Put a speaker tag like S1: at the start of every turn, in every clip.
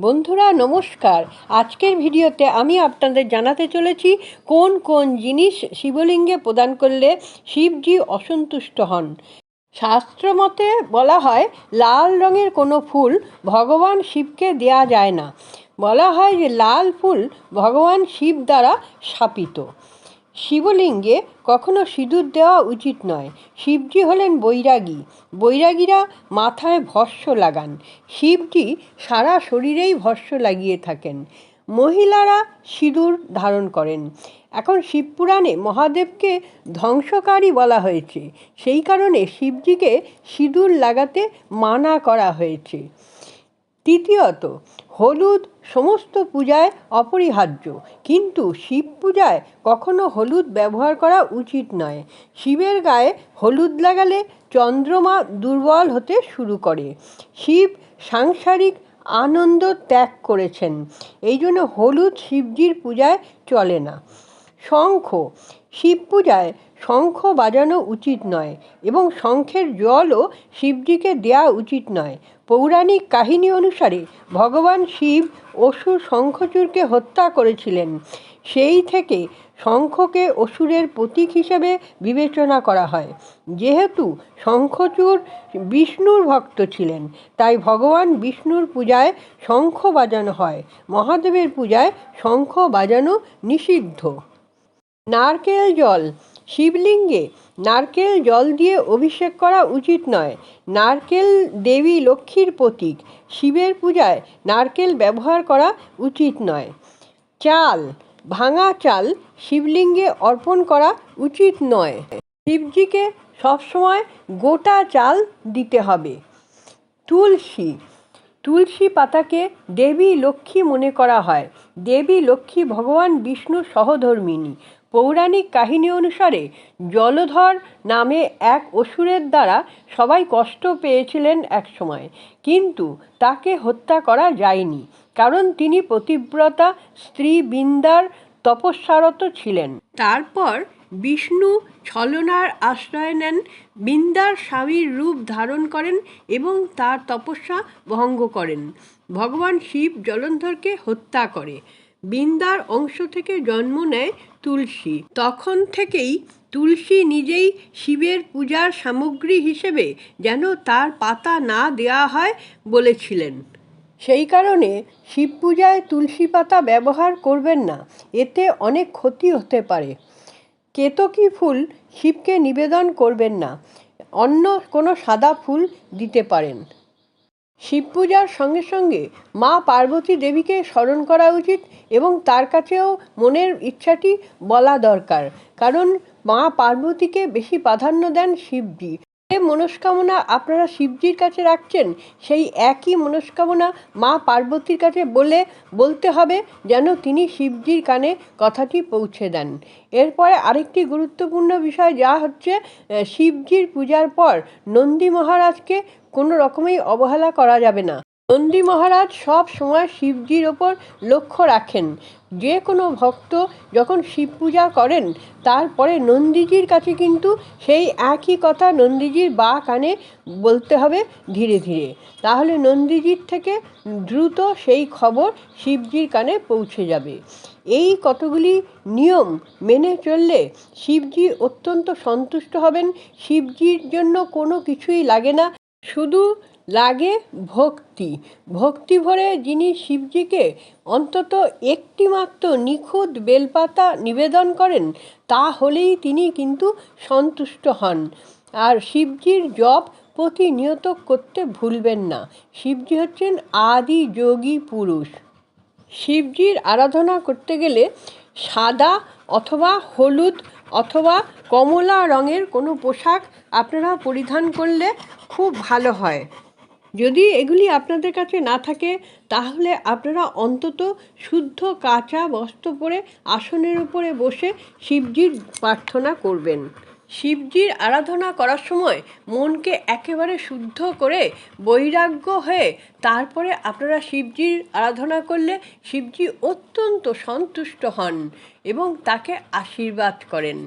S1: বন্ধুরা, নমস্কার। আজকের ভিডিওতে আমি আপনাদের জানাতে চলেছি, কোন কোন জিনিস শিবলিঙ্গে প্রদান করলে শিবজি অসন্তুষ্ট হন। শাস্ত্রমতে বলা হয়, লাল রঙের কোনো ফুল ভগবান শিবকে দেয়া যায় না। বলা হয় যে, লাল ফুল ভগবান শিব দ্বারা শাপিত শিবলিঙ্গে কখনো সিঁদুর দেওয়া উচিত নয়। শিবজি হলেন বৈরাগী। বৈরাগীরা মাথায় ভস্য লাগান। শিবজি সারা শরীরেই ভস্য লাগিয়ে থাকেন। মহিলারা সিঁদুর ধারণ করেন। এখন শিবপুরাণে মহাদেবকে ধ্বংসকারী বলা হয়েছে। সেই কারণে শিবজিকে সিঁদুর লাগাতে মানা করা হয়েছে। তৃতীয়ত, হলুদ সমস্ত পূজায় অপরিহার্য। কিন্তু শিব পূজায় কখনো হলুদ ব্যবহার করা উচিত নয়। শিবের গায়ে হলুদ লাগালে চন্দ্রমা দুর্বল হতে শুরু করে। শিব সাংসারিক আনন্দ ত্যাগ করেছেন। এই জন্য হলুদ শিবজির পূজায় চলে না। শঙ্খ শিব পূজায় শঙ্খ বাজানো উচিত নয় এবং শঙ্খের জলও শিবজিকে দেয়া উচিত নয়। পৌরাণিক কাহিনী অনুসারে ভগবান শিব অসুর শঙ্খচূড়কে হত্যা করেছিলেন। সেই থেকে শঙ্খকে অসুরের প্রতীক হিসেবে বিবেচনা করা হয়। যেহেতু শঙ্খচূড় বিষ্ণুর ভক্ত ছিলেন, তাই ভগবান বিষ্ণুর পূজায় শঙ্খ বাজানো হয়। মহাদেবের পূজায় শঙ্খ বাজানো নিষিদ্ধ। নারকেল জল শিবলিঙ্গে নারকেল জল দিয়ে অভিষেক করা উচিত নয়। নারকেল দেবী লক্ষ্মীর প্রতীক। শিবের পূজায় নারকেল ব্যবহার করা উচিত নয়। চাল, ভাঙা চাল শিবলিঙ্গে অর্পণ করা উচিত নয়। শিবজিকে সবসময় গোটা চাল দিতে হবে। তুলসী তুলসী পাতাকে দেবী লক্ষ্মী মনে করা হয়। দেবী লক্ষ্মী ভগবান বিষ্ণুর সহধর্মিণী। পৌরাণিক কাহিনী অনুসারে জলধর নামে এক অসুরের দ্বারা সবাই কষ্ট পেয়েছিলেন একসময়। কিন্তু তাকে হত্যা করা যায়নি, কারণ তিনি পতিব্রতা স্ত্রী বিন্দার তপস্যারত ছিলেন। তারপর বিষ্ণু ছলনার আশ্রয় নেন, বিন্দার স্বামীর রূপ ধারণ করেন এবং তার তপস্যা ভঙ্গ করেন। ভগবান শিব জলন্ধরকে হত্যা করে। বৃন্দার অংশ থেকে জন্ম নেয় তুলসী। তখন থেকেই তুলসী নিজেই শিবের পূজার সামগ্রী হিসেবে যেন তার পাতা না দেওয়া হয় বলেছিলেন। সেই কারণে শিব পূজায় তুলসী পাতা ব্যবহার করবেন না, এতে অনেক ক্ষতি হতে পারে। কেতকী ফুল শিবকে নিবেদন করবেন না, অন্য কোনো সাদা ফুল দিতে পারেন। শিব পূজার সঙ্গে সঙ্গে মা পার্বতী দেবীকে স্মরণ করা উচিত এবং তার কাছেও মনের ইচ্ছাটি বলা দরকার। কারণ মা পার্বতীকে বেশি প্রাধান্য দেন শিবজি। মনস্কামনা আপনারা শিবজির কাছে রাখছেন, সেই একই মনস্কামনা মা পার্বতীর কাছে বলে, বলতে হবে যেন তিনি শিবজির কানে কথাটি পৌঁছে দেন। এরপরে আরেকটি গুরুত্বপূর্ণ বিষয় যা হচ্ছে শিবজির পূজার পর নন্দী মহারাজকে কোনো রকমেই অবহেলা করা যাবে না। নন্দী মহারাজ সব সময় শিবজির ওপর লক্ষ্য রাখেন। যে কোনো ভক্ত যখন শিব পূজা করেন, তারপরে নন্দীজির কাছে কিন্তু সেই একই কথা নন্দীজির বা কানে বলতে হবে ধীরে ধীরে। তাহলে নন্দীজির থেকে দ্রুত সেই খবর শিবজির কানে পৌঁছে যাবে। এই কতগুলি নিয়ম মেনে চললে শিবজি অত্যন্ত সন্তুষ্ট হবেন। শিবজির জন্য কোনো কিছুই লাগে না। শুধু লাগে ভক্তি। ভক্তি ভরে যিনি শিবজিকে অন্তত একটি মাত্র নিখুঁত বেলপাতা নিবেদন করেন, তা হলেই তিনি কিন্তু সন্তুষ্ট হন। আর শিবজির জপ প্রতিনিয়ত করতে ভুলবেন না। শিবজি হচ্ছেন আদি যোগী পুরুষ। শিবজির আরাধনা করতে গেলে সাদা অথবা হলুদ অথবা কমলা রঙের কোনো পোশাক আপনারা পরিধান করলে খুব ভালো হয়। যদি এগুলি আপনাদের কাছে না থাকে, তাহলে আপনারা অন্তত শুদ্ধ কাঁচা বস্ত্র পরে আসনের উপরে বসে শিবজির প্রার্থনা করবেন। শিবজির আরাধনা করার সময় মনকে একেবারে শুদ্ধ করে বৈরাগ্য হয়ে তারপরে আপনারা শিবজির আরাধনা করলে শিবজি অত্যন্ত সন্তুষ্ট হন এবং তাকে আশীর্বাদ করেন।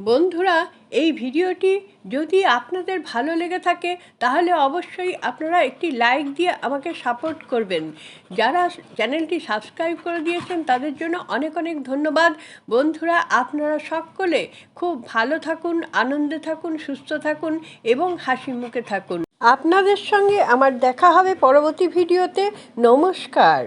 S1: বন্ধুরা, এই ভিডিওটি যদি আপনাদের ভালো লেগে থাকে, তাহলে অবশ্যই আপনারা একটি লাইক দিয়ে আমাকে সাপোর্ট করবেন। যারা চ্যানেলটি সাবস্ক্রাইব করে দিয়েছেন, তাদের জন্য অনেক অনেক ধন্যবাদ। বন্ধুরা, আপনারা সকলে খুব ভালো থাকুন, আনন্দে থাকুন, সুস্থ থাকুন এবং হাসি মুখে থাকুন। আপনাদের সঙ্গে আমার দেখা হবে পরবর্তী ভিডিওতে। নমস্কার।